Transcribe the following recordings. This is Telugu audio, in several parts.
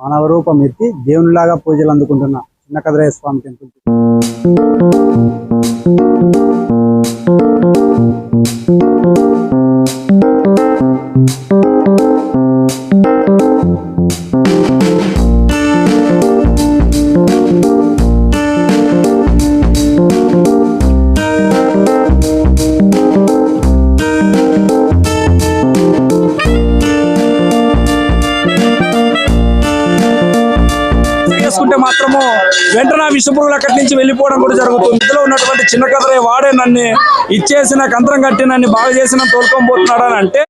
మానవ రూపం ఎత్తి దేవునిలాగా పూజలు అందుకుంటున్న చిన్న కదరయ్య స్వామి టెంపుల్. చేసుకుంటే వెంటనే అక్కడి నుంచి వెళ్ళిపోవడం కూడా జరుగుతుంది. ఇందులో ఉన్నటువంటి చిన్న కథరే వాడే నన్ను ఇచ్చేసి నాకు అంతరం కట్టి నన్ను బాగా చేసి తోలుకొని పోతున్నాడు అని అంటే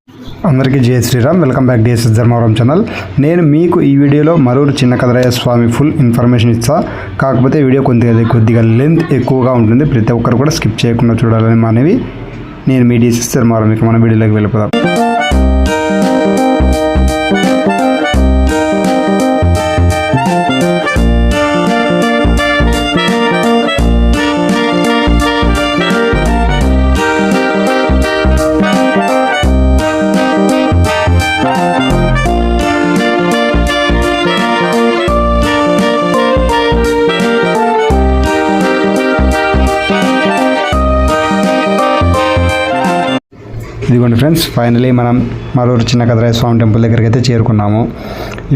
అందరికీ Jaya Sriram. Welcome back DSS Dharmavaram channel. నేను మీకు ఈ వీడియోలో మరూరు చిన్న కదరయ్య స్వామి ఫుల్ ఇన్ఫర్మేషన్ ఇస్తా. కాకపోతే వీడియో కొద్దిగా కొద్దిగా లెంత్ ఎక్కువగా ఉంటుంది. ప్రతి ఒక్కరు కూడా స్కిప్ చేయకుండా చూడాలని మనవి. నేను మీ డిఎస్ఎస్ ధర్మవరం మన వీడియోలోకి వెళ్ళిపోదాం. ఇదిగోండి ఫ్రెండ్స్ ఫైనలీ మనం మరూరు చిన్న కదరాయ స్వామి టెంపుల్ దగ్గరికి అయితే చేరుకున్నాము.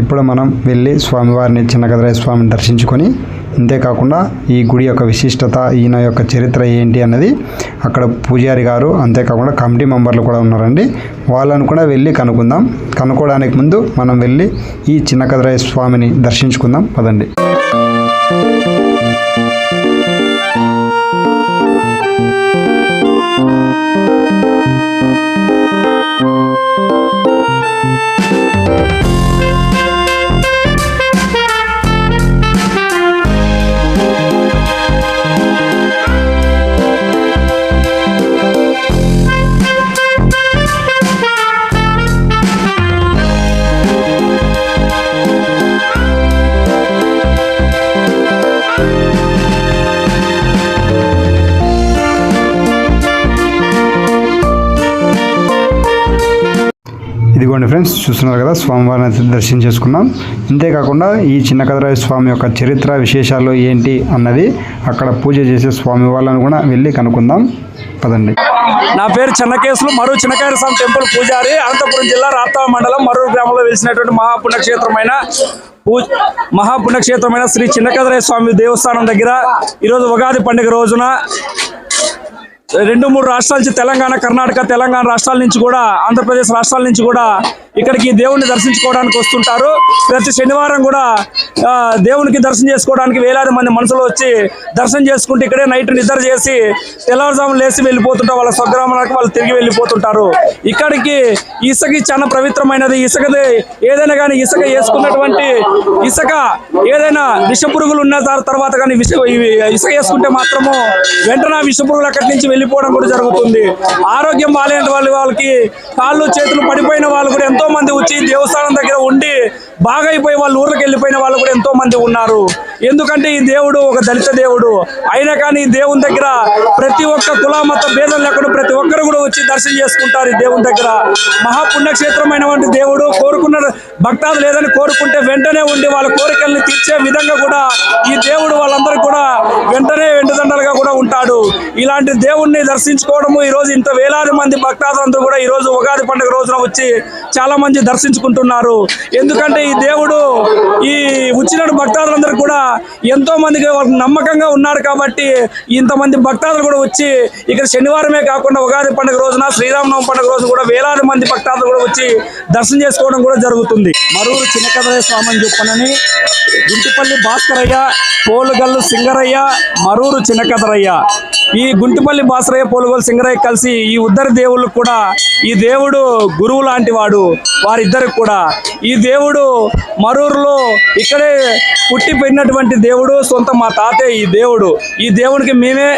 ఇప్పుడు మనం వెళ్ళి స్వామివారిని చిన్న కదరాయ స్వామిని దర్శించుకొని అంతేకాకుండా ఈ గుడి యొక్క విశిష్టత ఈయన యొక్క చరిత్ర ఏంటి అన్నది అక్కడ పూజారి గారు అంతేకాకుండా కమిటీ మెంబర్లు కూడా ఉన్నారండి. వాళ్ళను కూడా వెళ్ళి కనుక్కుందాం. కనుక్కోవడానికి ముందు మనం వెళ్ళి ఈ చిన్న కదరాయ స్వామిని దర్శించుకుందాం. పదండి. చూడండి ఫ్రెండ్స్. చూస్తున్నారు కదా స్వామివారిని అయితే దర్శనం చేసుకున్నాం. అంతేకాకుండా ఈ చిన్న కదరాయ స్వామి యొక్క చరిత్ర విశేషాలు ఏంటి అన్నది అక్కడ పూజ చేసే స్వామి వాళ్ళని కూడా వెళ్ళి కనుక్కుందాం. పదండి. నా పేరు చిన్నకేసులు మరో చిన్నకాయ స్వామి టెంపుల్ పూజారి అనంతపురం జిల్లా రాప్తావ మండలం మరూరు గ్రామంలో వెలిసినటువంటి మహాపుణ్యక్షేత్రమైన పూ మహాపుణ్యక్షేత్రమైన శ్రీ చిన్నకదరాయ స్వామి దేవస్థానం దగ్గర ఈరోజు ఉగాది పండుగ రోజున రెండు మూడు రాష్ట్రాల నుంచి తెలంగాణ కర్ణాటక తెలంగాణ రాష్ట్రాల నుంచి కూడా ఆంధ్రప్రదేశ్ రాష్ట్రాల నుంచి కూడా ఇక్కడికి దేవుణ్ణి దర్శించుకోవడానికి వస్తుంటారు. ప్రతి శనివారం కూడా ఆ, దేవునికి దర్శనం చేసుకోవడానికి వేలాది మంది మనుషులు వచ్చి దర్శనం చేసుకుంటే ఇక్కడే నైట్ నిద్ర చేసి తెల్లవారుజామున లేచి వెళ్ళిపోతుంటారు. వాళ్ళ స్వగ్రామాలకు వాళ్ళు తిరిగి వెళ్ళిపోతుంటారు. ఇక్కడికి ఇసుక చాలా పవిత్రమైనది. ఇసుకది ఏదైనా కానీ ఇసుక వేసుకున్నటువంటి ఇసుక ఏదైనా విష పురుగులు ఉన్న తర్వాత కానీ విష ఇవి ఇసుక వేసుకుంటే మాత్రము వెంటనే ఆ విష పురుగులు అక్కడి నుంచి వెళ్ళిపోవడం కూడా జరుగుతుంది. ఆరోగ్యం బాగాలేని వాళ్ళ వాళ్ళకి కాళ్ళు చేతులు పడిపోయిన వాళ్ళు కూడా ఎంతో మంది వచ్చి దేవస్థానం దగ్గర ఉండి బాగా అయిపోయి వాళ్ళు ఊర్లకు వెళ్ళిపోయిన వాళ్ళు కూడా ఎంతో మంది ఉన్నారు. ఎందుకంటే ఈ దేవుడు ఒక దళిత దేవుడు. అయినా కానీ ఈ దేవుని దగ్గర ప్రతి ఒక్క కుల మత భేదం లేకుండా ప్రతి ఒక్కరు కూడా వచ్చి దర్శనం చేసుకుంటారు ఈ దేవుని దగ్గర. మహాపుణ్యక్షేత్రమైనటువంటి దేవుడు కోరుకున్న భక్తాదు లేదని కోరుకుంటే వెంటనే ఉండి వాళ్ళ కోరికల్ని తీర్చే విధంగా కూడా ఈ దేవుడు వాళ్ళందరూ కూడా వెంటనే వెంటదండలుగా కూడా ఉంటాడు. ఇలాంటి దేవుణ్ణి దర్శించుకోవడము ఈ రోజు ఇంత వేలాది మంది భక్తాదులందరూ కూడా ఈ రోజు ఉగాది పండుగ రోజున వచ్చి చాలా మంది దర్శించుకుంటున్నారు. ఎందుకంటే ఈ దేవుడు ఈ వచ్చిన భక్తాదులందరూ కూడా ఎంతో మందికి నమ్మకంగా ఉన్నారు కాబట్టి ఇంతమంది భక్తాదులు కూడా వచ్చి ఇక్కడ శనివారమే కాకుండా ఉగాది పండుగ రోజున శ్రీరామనవమి పండుగ రోజు కూడా వేలాది మంది భక్తాదులు కూడా వచ్చి దర్శనం చేసుకోవడం కూడా జరుగుతుంది. మరూరు చిన్నకదరయ్య స్వామి అని చెప్పనని గుంటిపల్లి భాస్కరయ్య పోలుగల్లు సింగరయ్య మరూరు చిన్నకదరయ్య ఈ గుంటిపల్లి భాస్కరయ్య పోలుగల్లు సింగరయ్య కలిసి ఈ ఉద్దరి దేవుళ్ళు కూడా ఈ దేవుడు గురువు లాంటి వాడు వారిద్దరికి కూడా. ఈ దేవుడు మరూరులో ఇక్కడే పుట్టి పెట్టినటువంటి దేవుడు సొంత మా తాతయ్య ఈ దేవుడు. ఈ దేవుడికి మేమే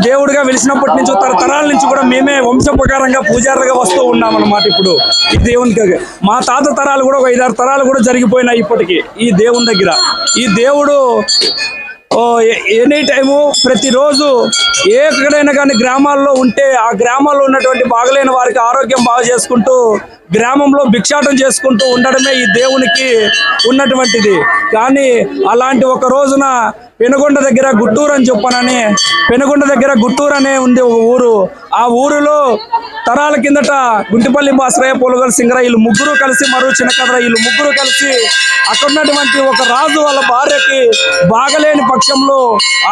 దేవుడిగా వెలిసినప్పటి నుంచి తరతరాల నుంచి కూడా మేమే వంశప్రకారంగా పూజారులుగా వస్తూ ఉన్నాం అన్నమాట ఇప్పుడు ఈ దేవునికి. మా తాత తరాలు కూడా ఒక ఐదారు తరాలు కూడా జరిగిపోయినాయి ఇప్పటికి ఈ దేవుని దగ్గర. ఈ దేవుడు ఎనీ టైము ప్రతిరోజు ఎక్కడైనా కానీ గ్రామాల్లో ఉంటే ఆ గ్రామాల్లో ఉన్నటువంటి బాగలేని వారికి ఆరోగ్యం బాగు చేసుకుంటూ గ్రామంలో భిక్షాటం చేసుకుంటూ ఉండడమే ఈ దేవునికి ఉన్నటువంటిది. కానీ అలాంటి ఒక రోజున పెనుగొండ దగ్గర గుట్టూరు అని చెప్పానని పెనుగొండ దగ్గర గుట్టూరు అనే ఉంది ఒక ఊరు. ఆ ఊరిలో తరాల కిందట గుంటిపల్లి బాసరయ్య పొలగల్ సింగర వీళ్ళు ముగ్గురు కలిసి మరో చిన్నకదర వీళ్ళు ముగ్గురు కలిసి అక్కడ ఉన్నటువంటి ఒక రాజు వాళ్ళ భార్యకి బాగలేని పక్షంలో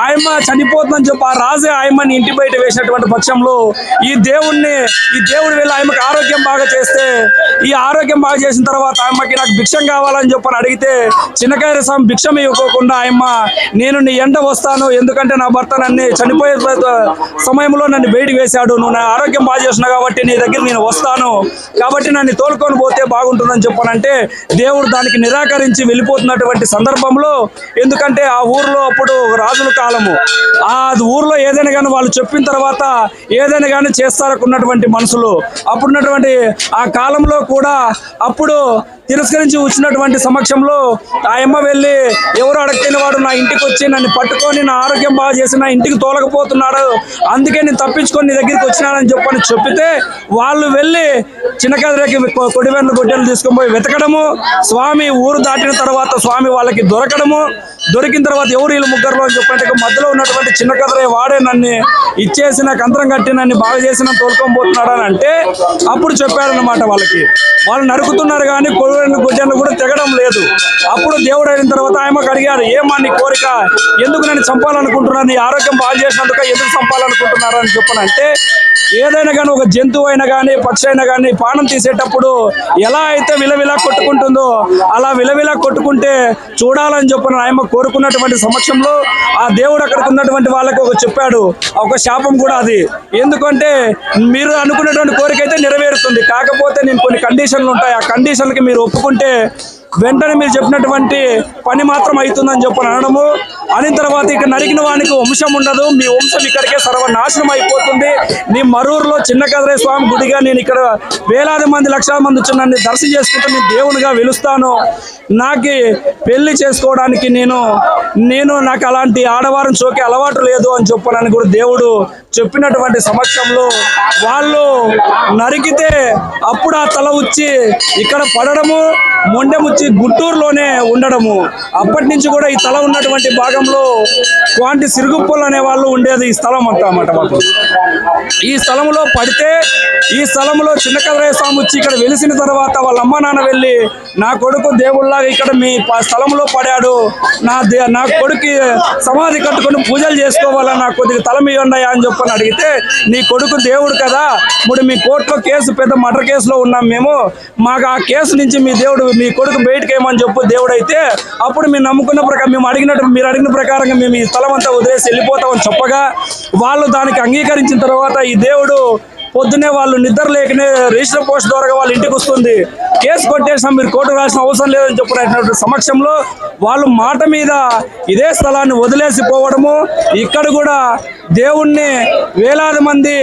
ఆయమ్మ చనిపోతుందని చెప్పి ఆ రాజే ఆయమ్మని ఇంటి బయట వేసినటువంటి పక్షంలో ఈ దేవుణ్ణి ఈ దేవుడు వెళ్ళి ఆయమ్మకి ఆరోగ్యం బాగా చేస్తే ఈ ఆరోగ్యం బాగా చేసిన తర్వాత ఆయమ్మకి నాకు భిక్షం కావాలని చెప్పని అడిగితే చిన్నకాయ స్వామి భిక్షం ఇవ్వకోకుండా ఆయమ్మ నేను నీ ఎండ వస్తాను ఎందుకంటే నా భర్త నన్ను చనిపోయే సమయంలో నన్ను బయటికి వేశాడు. నువ్వు నా ఆరోగ్యం బాగా చేసినావు కాబట్టి నీ దగ్గర నేను వస్తాను. కాబట్టి నన్ను తోలుకొని పోతే బాగుంటుందని చెప్పానంటే దేవుడు దానికి నిరాకరించి వెళ్ళిపోతున్నటువంటి సందర్భంలో ఎందుకంటే ఆ ఊర్లో అప్పుడు రాజుల కాలము. ఆ ఊర్లో ఏదైనా కానీ వాళ్ళు చెప్పిన తర్వాత ఏదైనా కానీ చేస్తారనుకున్నటువంటి మనుషులు అప్పుడున్నటువంటి ఆ కాలంలో కూడా అప్పుడు తిరస్కరించి వచ్చినటువంటి సమక్షంలో ఆ అమ్మ వెళ్ళి ఎవరు అడగలేని వాడు నా ఇంటికి వచ్చి నన్ను పట్టుకొని నా ఆరోగ్యం బాగా చేసి నా ఇంటికి తోలకపోతున్నాడు. అందుకే నేను తప్పించుకొని నీ దగ్గరికి వచ్చినానని చెప్పని చెప్తే వాళ్ళు వెళ్ళి చిన్నకదరికి కొడివెన్ను గొడ్డలు తీసుకొని పోయి వెతకడము. స్వామి ఊరు దాటిన తర్వాత స్వామి వాళ్ళకి దొరకడము. దొరికిన తర్వాత ఎవరు వీళ్ళు ముగ్గురులో అని చెప్పంటే మధ్యలో ఉన్నటువంటి చిన్న కథలే వాడే నన్ను ఇచ్చేసి నాకు అంతరం కట్టి నన్ను బాగా చేసిన తోలుకోబోతున్నాడు అని అంటే అప్పుడు చెప్పాడనమాట వాళ్ళకి. వాళ్ళు నరుకుతున్నారు కానీ కొడుకు గుజ్జన్లు కూడా తెగడం లేదు. అప్పుడు దేవుడు అయిన తర్వాత ఆయమకు అడిగారు ఏమా నీ కోరిక? ఎందుకు నన్ను చంపాలనుకుంటున్నాను నీ ఆరోగ్యం బాగా చేసినందుక ఎందుకు చంపాలనుకుంటున్నారు? అని చెప్పనంటే ఏదైనా కానీ ఒక జంతువు అయినా కానీ పక్షి అయినా కానీ పానం తీసేటప్పుడు ఎలా అయితే విలవిలా కొట్టుకుంటుందో అలా విలవిలా కొట్టుకుంటే చూడాలని చెప్పిన ఆయమ్మ కోరుకున్నటువంటి సమక్షంలో ఆ దేవుడు అక్కడికి ఉన్నటువంటి వాళ్ళకి ఒక చెప్పాడు. ఒక శాపం కూడా అది. ఎందుకంటే మీరు అనుకున్నటువంటి కోరిక అయితే నెరవేరుతుంది. కాకపోతే నేను కొన్ని కండిషన్లు ఉంటాయి. ఆ కండిషన్లకి మీరు ఒప్పుకుంటే వెంటనే మీరు చెప్పినటువంటి పని మాత్రం అవుతుందని చెప్పని అనడము. అనిన తర్వాత ఇక్కడ నరికిన వానికి వంశం ఉండదు. మీ వంశం ఇక్కడికే సర్వనాశనం అయిపోతుంది. నీ మరూరులో చిన్న కదరే స్వామి గుడిగా నేను ఇక్కడ వేలాది మంది లక్షల మంది వచ్చి నన్ను దర్శనం చేసుకుంటూ నేను దేవునిగా వెలుస్తాను. నాకు పెళ్ళి చేసుకోవడానికి నేను నేను నాకు అలాంటి ఆడవారిని చోకే అలవాటు లేదు అని చెప్పనని కూడా దేవుడు చెప్పినటువంటి సమక్షంలో వాళ్ళు నరికితే అప్పుడు ఆ తల వచ్చి ఇక్కడ పడడము. మొండెముచ్చి గుంటూరులోనే ఉండడము. అప్పటి నుంచి కూడా ఈ తల ఉన్నటువంటి భాగంలో క్వాంటి సిరుగుప్పలు అనే వాళ్ళు ఉండేది ఈ స్థలం అంతా అన్నమాట మాకు. ఈ స్థలంలో పడితే ఈ స్థలంలో చిన్న కదరయ్య స్వామి వచ్చి ఇక్కడ వెలిసిన తర్వాత వాళ్ళ అమ్మ నాన్న వెళ్ళి నా కొడుకు దేవుళ్ళలాగా ఇక్కడ మీ స్థలంలో పడాడు. నా దే నా కొడుకు సమాధి కట్టుకొని పూజలు చేసుకోవాలా నాకు కొద్దిగా తల ఇవ్వండి అని చెప్పని అడిగితే నీ కొడుకు దేవుడు కదా. ఇప్పుడు మీ కోర్టులో కేసు పెద్ద మర్డర్ కేసులో ఉన్నాం మేము. మాకు ఆ కేసు నుంచి మీ దేవుడు మీ కొడుకు బయటకు ఏమని చెప్పు దేవుడైతే అప్పుడు మీరు నమ్ముకున్న ప్రకారం మేము అడిగినట్టు మీరు అడిగిన ప్రకారంగా మేము ఈ స్థలం అంతా వదిలేసి వెళ్ళిపోతామని చెప్పగా వాళ్ళు దానికి అంగీకరించిన తర్వాత ఈ దేవుడు పొద్దునే వాళ్ళు నిద్ర లేకనే రిజిస్టర్ పోస్ట్ ద్వారా వాళ్ళ ఇంటికి వస్తుంది. కేసు కొట్టేసినా మీరు కోర్టు రాసిన అవసరం లేదని చెప్పినటువంటి సమక్షంలో వాళ్ళు మాట మీద ఇదే స్థలాన్ని వదిలేసి పోవడము ఇక్కడ కూడా దేవుణ్ణి వేలాది మంది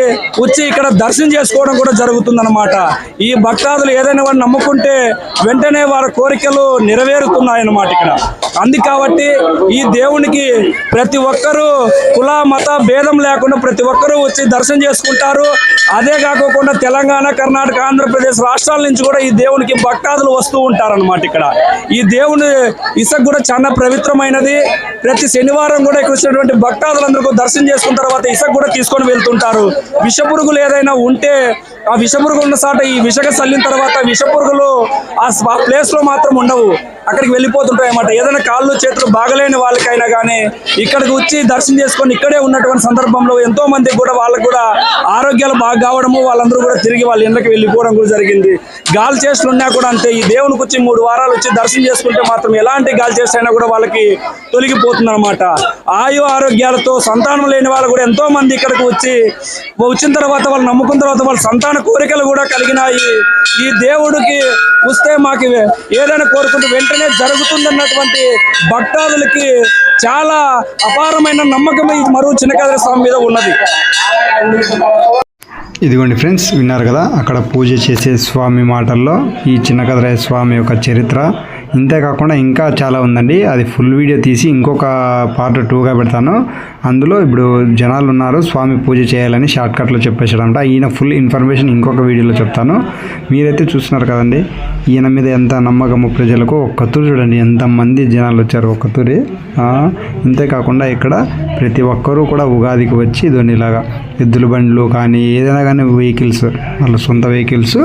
వచ్చి ఇక్కడ దర్శనం చేసుకోవడం కూడా జరుగుతుందన్నమాట. ఈ భక్తాదులు ఏదైనా వారిని నమ్ముకుంటే వెంటనే వారి కోరికలు నెరవేరుతున్నాయన్నమాట ఇక్కడ. అంది కాబట్టి ఈ దేవునికి ప్రతి ఒక్కరూ కుల మత భేదం లేకుండా ప్రతి ఒక్కరూ వచ్చి దర్శనం చేసుకుంటారు. అదే కాకుండా తెలంగాణ కర్ణాటక ఆంధ్రప్రదేశ్ రాష్ట్రాల నుంచి కూడా ఈ దేవునికి భక్తాదులు వస్తూ ఉంటారన్నమాట ఇక్కడ. ఈ దేవుని ఇసుక కూడా చాలా పవిత్రమైనది. ప్రతి శనివారం కూడా ఇక్కడ వచ్చినటువంటి భక్తాదులందరికీ దర్శనం చేసుకుంటారు. తీసుకున్న తర్వాత ఇసుక కూడా తీసుకొని వెళ్తుంటారు. విషపురుగులు ఏదైనా ఉంటే ఆ విషపురుగులు ఉన్న సాట ఈ విషక చల్లిన తర్వాత విషపురుగులు ఆ ప్లేస్లో మాత్రం ఉండవు. అక్కడికి వెళ్ళిపోతుంటాయి అన్నమాట ఏదైనా కాళ్ళు చేతులు బాగలేని వాళ్ళకైనా కానీ ఇక్కడికి వచ్చి దర్శనం చేసుకొని ఇక్కడే ఉన్నటువంటి సందర్భంలో ఎంతో మంది కూడా వాళ్ళకు కూడా ఆరోగ్యాలు బాగా కావడము వాళ్ళందరూ కూడా తిరిగి వాళ్ళ ఇళ్ళకి వెళ్ళిపోవడం కూడా జరిగింది. గాలి చేష్టలు ఉన్నా కూడా అంతే. ఈ దేవునికి వచ్చి మూడు వారాలు వచ్చి దర్శనం చేసుకుంటే మాత్రం ఎలాంటి గాలి చేస్ట్ కూడా వాళ్ళకి తొలగిపోతుంది అనమాట ఆయు ఆరోగ్యాలతో సంతానం లేని వాళ్ళు కూడా ఎంతో మంది ఇక్కడికి వచ్చి వచ్చిన తర్వాత వాళ్ళు నమ్ముకున్న తర్వాత వాళ్ళ సంతాన కోరికలు కూడా కలిగినాయి. ఈ దేవుడికి వస్తే మాకు ఏదైనా కోరుకుంటే వెంటనే జరుగుతుందన్నటువంటి భక్తాదులకి చాలా అపారమైన నమ్మకం ఈ మరువు చిన్నకాదర స్వామి మీద ఉన్నది. ఇదిగోండి ఫ్రెండ్స్ విన్నారు కదా అక్కడ పూజ చేసే స్వామి మాటల్లో ఈ చిన్నకదరాయ స్వామి యొక్క చరిత్ర. ఇంతే కాకుండా ఇంకా చాలా ఉందండి. అది ఫుల్ వీడియో తీసి ఇంకొక పార్ట్ టూగా పెడతాను. అందులో ఇప్పుడు జనాలు ఉన్నారు స్వామి పూజ చేయాలని షార్ట్కట్లో చెప్పేసాడంట ఈయన ఫుల్ ఇన్ఫర్మేషన్ ఇంకొక వీడియోలో చెప్తాను. మీరైతే చూస్తున్నారు కదండి. ఈయన మీద ఎంత నమ్మకము ప్రజలకు? ఒక్కతూరు చూడండి ఎంతమంది జనాలు వచ్చారు ఒక్కతూరి. ఇంతేకాకుండా ఇక్కడ ప్రతి ఒక్కరూ కూడా ఉగాదికి వచ్చి ఇదని ఇలాగా ఎద్దుల బండ్లు కానీ ఏదైనా కానీ వెహికల్స్ వాళ్ళ సొంత వెహికల్స్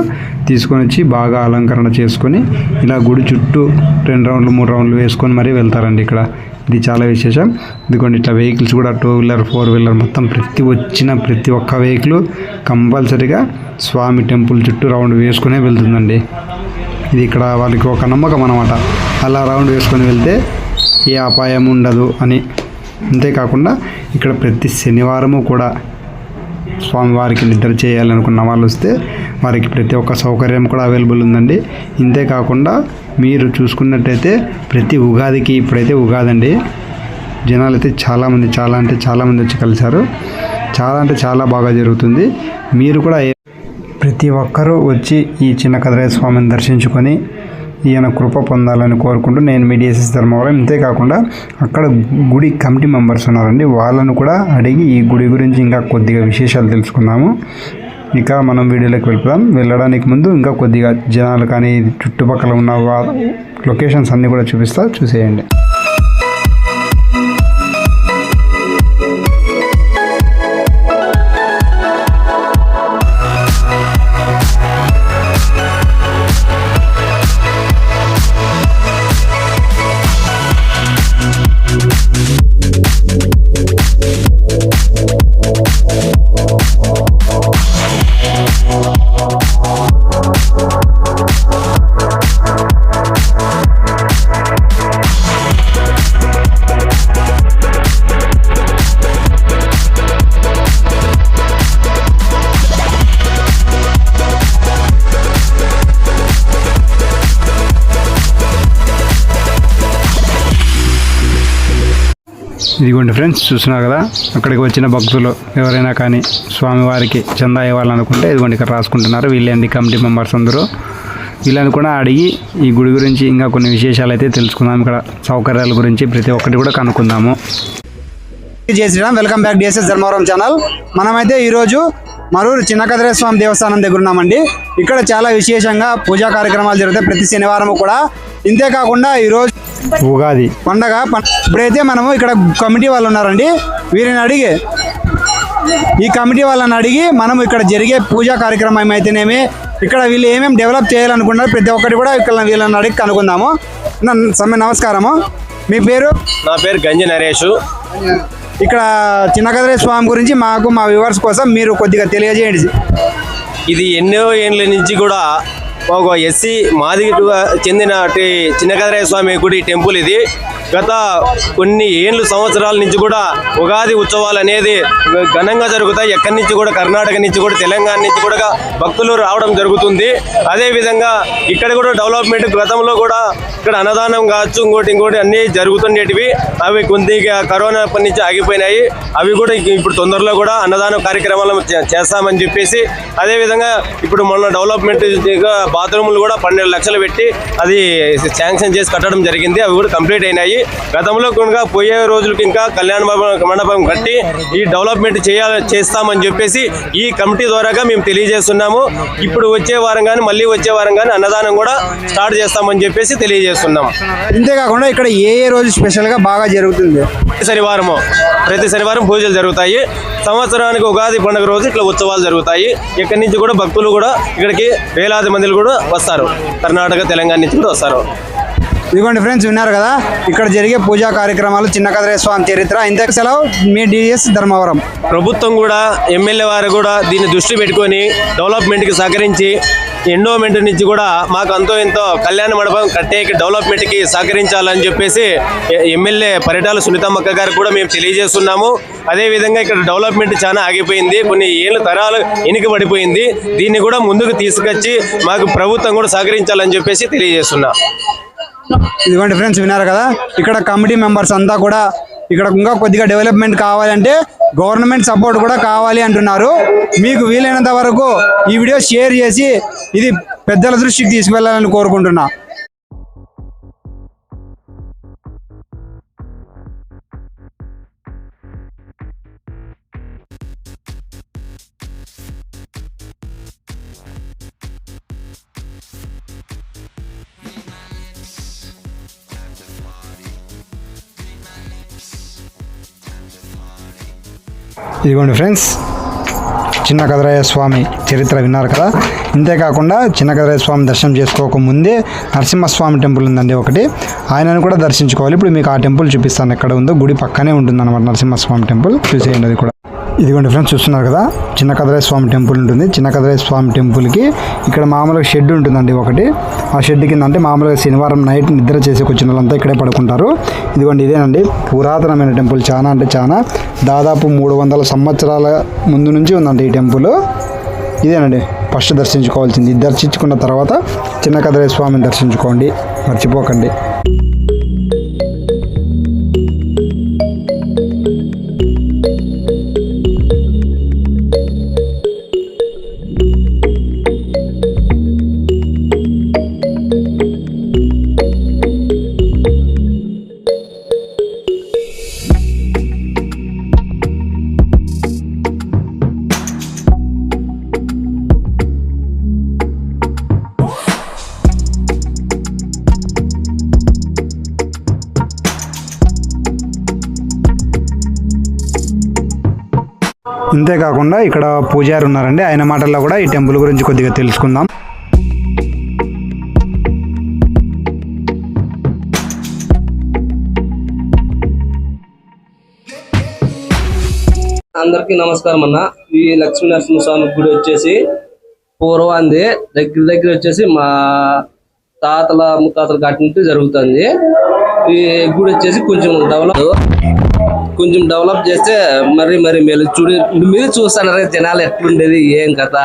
తీసుకొని వచ్చి బాగా అలంకరణ చేసుకొని ఇలా గుడి చుట్టూ రెండు రౌండ్లు మూడు రౌండ్లు వేసుకొని మరీ వెళ్తారండి ఇక్కడ. ఇది చాలా విశేషం. ఇదిగోండి ఇట్లా వెహికల్స్ కూడా టూ వీలర్ ఫోర్ వీలర్ మొత్తం ప్రతి వచ్చిన ప్రతి ఒక్క వెహికల్ కంపల్సరీగా స్వామి టెంపుల్ చుట్టూ రౌండ్ వేసుకునే వెళ్తుందండి. ఇది ఇక్కడ వాళ్ళకి ఒక నమ్మకం అనమాట అలా రౌండ్ వేసుకొని వెళ్తే ఏ అపాయం ఉండదు అని. అంతేకాకుండా ఇక్కడ ప్రతి శనివారము కూడా స్వామివారికి నిద్ర చేయాలనుకున్న వాళ్ళు వస్తే వారికి ప్రతి ఒక్క సౌకర్యం కూడా అవైలబుల్ ఉందండి. ఇంతే కాకుండా మీరు చూసుకున్నట్టయితే ప్రతి ఉగాదికి ఇప్పుడైతే ఉగాది అండి జనాలు అయితే చాలామంది చాలా అంటే చాలామంది వచ్చి కలిశారు. చాలా అంటే చాలా బాగా జరుగుతుంది. మీరు కూడా ప్రతి ఒక్కరూ వచ్చి ఈ చిన్న కదరాయ స్వామిని దర్శించుకొని ఈయన కృప పొందాలని కోరుకుంటూ నేను మీ డిఎస్ఎస్ ధర్మవరం. ఇంతేకాకుండా అక్కడ గుడి కమిటీ మెంబర్స్ ఉన్నారండి. వాళ్ళను కూడా అడిగి ఈ గుడి గురించి ఇంకా కొద్దిగా విశేషాలు తెలుసుకుందాము. ఇక మనం వీడియోలోకి వెళ్తాం వెళ్ళడానికి ముందు ఇంకా కొద్దిగా జనాలు కానీ చుట్టుపక్కల ఉన్న వా- లొకేషన్స్ అన్నీ కూడా చూపిస్తా. చూసేయండి. ఇదిగోండి ఫ్రెండ్స్ చూస్తున్నారు కదా? అక్కడికి వచ్చిన భక్తులు ఎవరైనా కానీ స్వామివారికి చందా ఇవ్వాలనుకుంటే ఇదిగోండి ఇక్కడ రాసుకుంటున్నారు. వీళ్ళేంటి కమిటీ మెంబర్స్ అందరూ. వీళ్ళని కూడా అడిగి ఈ గుడి గురించి ఇంకా కొన్ని విశేషాలు అయితే తెలుసుకుందాం. ఇక్కడ సౌకర్యాల గురించి ప్రతి ఒక్కటి కూడా కనుక్కుందాము. జై Sriram welcome back DSS Dharmavaram channel. మనమైతే ఈరోజు మరూరు చిన్నకదరే స్వామి దేవస్థానం దగ్గర ఉన్నామండి. ఇక్కడ చాలా విశేషంగా పూజా కార్యక్రమాలు జరుగుతాయి ప్రతి శనివారం కూడా. ఇంతే కాకుండా ఈరోజు ఉగాది. పండగ ఇప్పుడైతే మనము ఇక్కడ కమిటీ వాళ్ళు ఉన్నారండి. వీరిని అడిగి ఈ కమిటీ వాళ్ళని అడిగి మనం ఇక్కడ జరిగే పూజా కార్యక్రమం అయితేనేమి ఇక్కడ వీళ్ళు ఏమేమి డెవలప్ చేయాలనుకుంటున్నారు ప్రతి ఒక్కటి కూడా ఇక్కడ వీళ్ళని అడిగి కనుక్కుందాము సమ్మె నమస్కారము. మీ పేరు? నా పేరు గంజి నరేష్. ఇక్కడ చిన్నకదరే స్వామి గురించి మాకు మా వ్యూవర్స్ కోసం మీరు కొద్దిగా తెలియజేయండి. ఇది ఎన్నో ఏళ్ళ నుంచి కూడా ఒక ఎస్సీ మాదిగకు చెందిన చిన్నకదరయ్య స్వామి గుడి టెంపుల్ ఇది. గత కొన్ని ఏళ్ళు సంవత్సరాల నుంచి కూడా ఉగాది ఉత్సవాలు అనేది ఘనంగా జరుగుతాయి. ఎక్కడి నుంచి కూడా కర్ణాటక నుంచి కూడా తెలంగాణ నుంచి కూడా భక్తులు రావడం జరుగుతుంది. అదేవిధంగా ఇక్కడ కూడా డెవలప్మెంట్ గతంలో కూడా ఇక్కడ అన్నదానం కావచ్చు ఇంకోటి ఇంకోటి అన్నీ జరుగుతుండేటివి. అవి కొద్దిగా కరోనా నుంచి ఆగిపోయినాయి. అవి కూడా ఇప్పుడు తొందరలో కూడా అన్నదానం కార్యక్రమాలు చే- చేస్తామని చెప్పేసి అదే విధంగా ఇప్పుడు మొన్న డెవలప్మెంట్ బాత్రూములు కూడా పన్నెండు లక్షలు పెట్టి అది శాంక్షన్ చేసి కట్టడం జరిగింది. అవి కూడా కంప్లీట్ అయినాయి. గతంలో కనుక పోయే రోజులకి ఇంకా కళ్యాణ మండపం- మండపం కట్టి ఈ డెవలప్మెంట్ చేయాలి చేస్తామని చెప్పేసి ఈ కమిటీ ద్వారాగా మేము తెలియజేస్తున్నాము. ఇప్పుడు వచ్చే వారం కానీ మళ్ళీ వచ్చే వారం కానీ అన్నదానం కూడా స్టార్ట్ చేస్తామని చెప్పేసి తెలియజేస్తున్నాం. ఇంతేకాకుండా ఇక్కడ ఏ ఏ రోజు స్పెషల్గా బాగా జరుగుతుంది? ప్రతి శనివారము ప్రతి శనివారం పూజలు జరుగుతాయి. సంవత్సరానికి ఉగాది పండుగ రోజు ఇట్లా ఉత్సవాలు జరుగుతాయి. ఇక్కడి నుంచి కూడా భక్తులు కూడా ఇక్కడికి వేలాది మందిలు కూడా వస్తారు. కర్ణాటక తెలంగాణ నుంచి కూడా వస్తారు. ఇదిగోండి ఫ్రెండ్స్ విన్నారు కదా? ఇక్కడ జరిగే పూజా కార్యక్రమాలు చిన్న కదరే స్వామి చరిత్ర. ఇంత సెలవు మీ డిఎస్ ధర్మవరం. ప్రభుత్వం కూడా ఎమ్మెల్యే వారు కూడా దీన్ని దృష్టి పెట్టుకొని డెవలప్మెంట్కి సహకరించి ఎండోమెంట్ నుంచి కూడా మాకు అంతో ఎంతో కళ్యాణ మండపం కట్టేకి డెవలప్మెంట్కి సహకరించాలని చెప్పేసి ఎమ్మెల్యే పరిటాల సునీతమ్మక్క గారు కూడా మేము తెలియజేస్తున్నాము. అదేవిధంగా ఇక్కడ డెవలప్మెంట్ చాలా ఆగిపోయింది. కొన్ని ఏళ్ళ తరాలు వెనుక పడిపోయింది. దీన్ని కూడా ముందుకు తీసుకొచ్చి మాకు ప్రభుత్వం కూడా సహకరించాలని చెప్పేసి తెలియజేస్తున్నా. ఇదిగోండి ఫ్రెండ్స్ విన్నారు కదా? ఇక్కడ కమిటీ మెంబర్స్ అంతా కూడా ఇక్కడ ఇంకా కొద్దిగా డెవలప్మెంట్ కావాలంటే గవర్నమెంట్ సపోర్ట్ కూడా కావాలి అంటున్నారు. మీకు వీలైనంత వరకు ఈ వీడియో షేర్ చేసి ఇది పెద్దల దృష్టికి తీసుకువెళ్ళాలని కోరుకుంటున్నా. ఇదిగోండి ఫ్రెండ్స్ చిన్న కదరాయ స్వామి చరిత్ర విన్నారు కదా. ఇంతేకాకుండా చిన్న కదరాయ స్వామి దర్శనం చేసుకోకముందే నరసింహస్వామి టెంపుల్ ఉందండి ఒకటి. ఆయనను కూడా దర్శించుకోవాలి. ఇప్పుడు మీకు ఆ టెంపుల్ చూపిస్తాను. ఎక్కడ ఉందో గుడి పక్కనే ఉంటుంది అనమాట నరసింహస్వామి టెంపుల్. చూసేయండి అది కూడా. ఇదిగోండి ఫ్రెండ్స్ చూస్తున్నారు కదా? చిన్న కదరాయ స్వామి టెంపుల్ ఉంటుంది. చిన్న కదరాయ స్వామి టెంపుల్కి ఇక్కడ మామూలుగా షెడ్ ఉంటుందండి ఒకటి. ఆ షెడ్ కింద అంటే మామూలుగా శనివారం నైట్ నిద్ర చేసి వచ్చిన వాళ్ళంతా ఇక్కడే పడుకుంటారు. ఇదిగోండి ఇదేనండి. పురాతనమైన టెంపుల్. చాలా అంటే చాలా దాదాపు మూడు వందల సంవత్సరాల ముందు నుంచి ఉందండి ఈ టెంపుల్. ఇదేనండి. ఫస్ట్ దర్శించుకోవాల్సింది. ఇది దర్శించుకున్న తర్వాత చిన్న కదరాయ స్వామిని దర్శించుకోండి. మర్చిపోకండి. అంతేకాకుండా ఇక్కడ పూజారి ఉన్నారండి. ఆయన మాటల్లో కూడా ఈ టెంపుల్ గురించి కొద్దిగా తెలుసుకుందాం. అందరికి నమస్కారం అన్న. ఈ లక్ష్మీ నరసింహస్వామి గుడి వచ్చేసి పూర్వాంది. దగ్గర దగ్గర వచ్చేసి మా తాతల ముత్తాతల కాటి జరుగుతుంది. ఈ గుడి వచ్చేసి కొంచెం డెవలప్ కొంచెం డెవలప్ చేస్తే మరి మరి మేలు. చూడు మీరు చూస్తున్నారు జనాలు ఎట్లుండేది ఏం కథ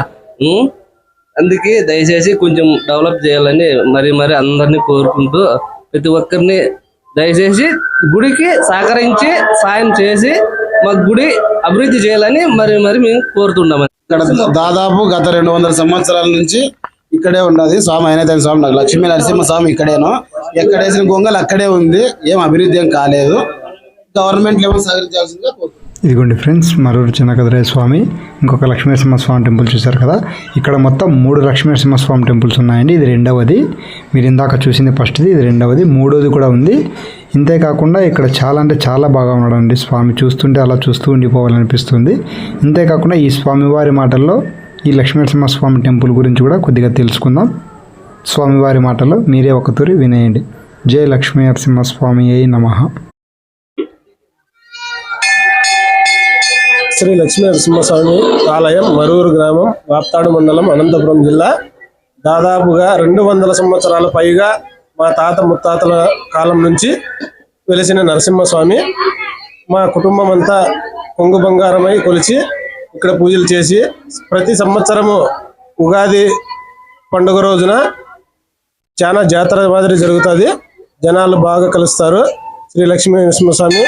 అందుకే దయచేసి కొంచెం డెవలప్ చేయాలని మరి మరి అందరినీ కోరుకుంటూ ప్రతి ఒక్కరిని దయచేసి గుడికి సహకరించి సాయం చేసి మా గుడి అభివృద్ధి చేయాలని మరి మరి మేము కోరుతున్నాం ఇక్కడ దాదాపు గత రెండు వందల సంవత్సరాల నుంచి ఇక్కడే ఉన్నది స్వామి అయినతైన స్వామి నాకు లక్ష్మీ నరసింహ స్వామి ఇక్కడేను. ఎక్కడేసిన గొంగలు అక్కడే ఉంది ఏం అభివృద్ధి ఏం కాలేదు. గవర్నమెంట్ సహకరించాల్సిందిగా కోరుతున్నాను. ఇదిగోండి ఫ్రెండ్స్ మరూరు చిన్నకదరయ్య స్వామి ఇంకొక లక్ష్మీనరసింహస్వామి టెంపుల్ చూశారు కదా? ఇక్కడ మొత్తం మూడు లక్ష్మీనరసింహస్వామి టెంపుల్స్ ఉన్నాయండి. ఇది రెండవది. మీరు ఇందాక చూసింది ఫస్ట్ది ఇది రెండవది. మూడోది కూడా ఉంది. ఇంతేకాకుండా ఇక్కడ చాలా అంటే చాలా బాగా ఉన్నాడండి స్వామి. చూస్తుంటే అలా చూస్తూ ఉండిపోవాలనిపిస్తుంది. ఇంతేకాకుండా ఈ స్వామివారి మాటల్లో ఈ లక్ష్మీనరసింహస్వామి టెంపుల్ గురించి కూడా కొద్దిగా తెలుసుకుందాం. స్వామివారి మాటల్లో మీరే ఒకతూరి వినేయండి. జయ లక్ష్మీ నరసింహస్వామి అయి నమః. శ్రీ లక్ష్మీ నరసింహస్వామి ఆలయం మరూరు గ్రామం వాప్తాడు మండలం అనంతపురం జిల్లా. దాదాపుగా రెండు వందల సంవత్సరాల పైగా మా తాత ముత్తాతల కాలం నుంచి వెలిసిన నరసింహస్వామి మా కుటుంబం అంతా కొంగు బంగారమై కొలిచి ఇక్కడ పూజలు చేసి ప్రతి సంవత్సరము ఉగాది పండుగ రోజున చాలా జాతర మాదిరి జరుగుతుంది. జనాలు బాగా కలుస్తారు. శ్రీ లక్ష్మీ నరసింహస్వామి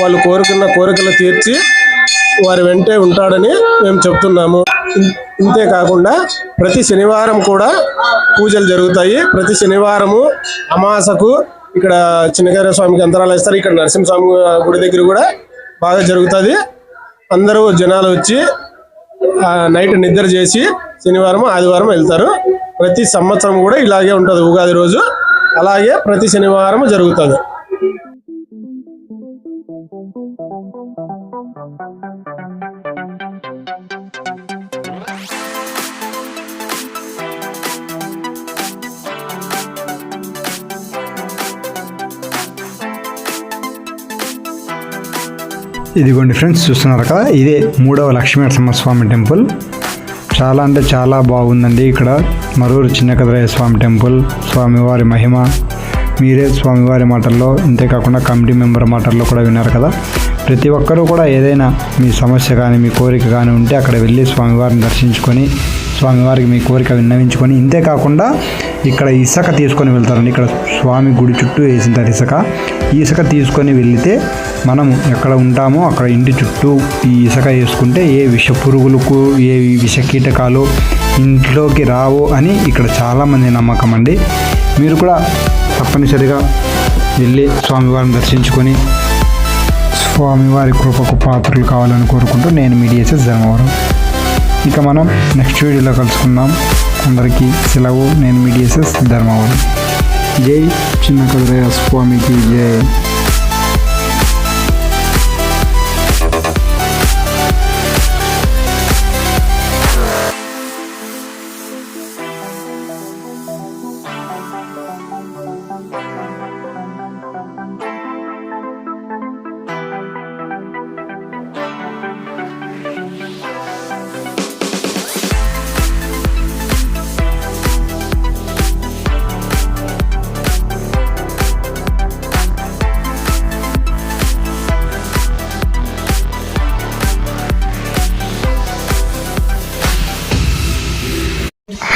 వాళ్ళు కోరుకున్న కోరికలు తీర్చి వారి వెంటే ఉంటాడని మేము చెప్తున్నాము. ఇన్- ఇంతే కాకుండా ప్రతి శనివారం కూడా పూజలు జరుగుతాయి. ప్రతి శనివారము అమాసకు ఇక్కడ చిన్నగార స్వామికి అంతరాలు ఇస్తారు ఇక్కడ నరసింహస్వామి గుడి దగ్గర కూడా బాగా జరుగుతుంది. అందరూ జనాలు వచ్చి నైట్ నిద్ర చేసి శనివారం ఆదివారం వెళ్తారు. ప్రతి సంవత్సరం కూడా ఇలాగే ఉంటుంది ఉగాది రోజు. అలాగే ప్రతి శనివారం జరుగుతుంది. ఇదిగోండి ఫ్రెండ్స్ చూస్తున్నారు కదా? ఇదే మూడవ లక్ష్మీ నరసింహస్వామి టెంపుల్. చాలా అంటే చాలా బాగుందండి ఇక్కడ. మరూరు చిన్నకదరయ్య స్వామి టెంపుల్ స్వామివారి మహిమ. మీరే స్వామివారి మాటల్లో ఇంతేకాకుండా కమిటీ మెంబర్ మాటల్లో కూడా విన్నారు కదా? ప్రతి ఒక్కరూ కూడా ఏదైనా మీ సమస్య కానీ మీ కోరిక కానీ ఉంటే అక్కడ వెళ్ళి స్వామివారిని దర్శించుకొని స్వామివారికి మీ కోరిక విన్నవించుకొని ఇంతే కాకుండా ఇక్కడ ఇసుక తీసుకొని వెళ్తారండి. ఇక్కడ స్వామి గుడి చుట్టూ వేసింటారు ఇసుక. ఇసుక తీసుకొని వెళితే మనం ఎక్కడ ఉంటామో అక్కడ ఇంటి చుట్టూ ఈ ఇసుక వేసుకుంటే ఏ విష పురుగులకు ఏ విష కీటకాలు ఇంట్లోకి రావు అని ఇక్కడ చాలామంది నమ్మకం అండి. మీరు కూడా తప్పనిసరిగా వెళ్ళి స్వామివారిని దర్శించుకొని స్వామివారి కృపకు పాత్రలు కావాలని కోరుకుంటూ నేను మీ ధర్మవరం. ఇక మనం నెక్స్ట్ వీడియోలో కలుసుకుందాం. అందరికీ సెలవు. నేను మీ ధర్మవరం. జై చిన్న కదురయ్య స్వామికి జై.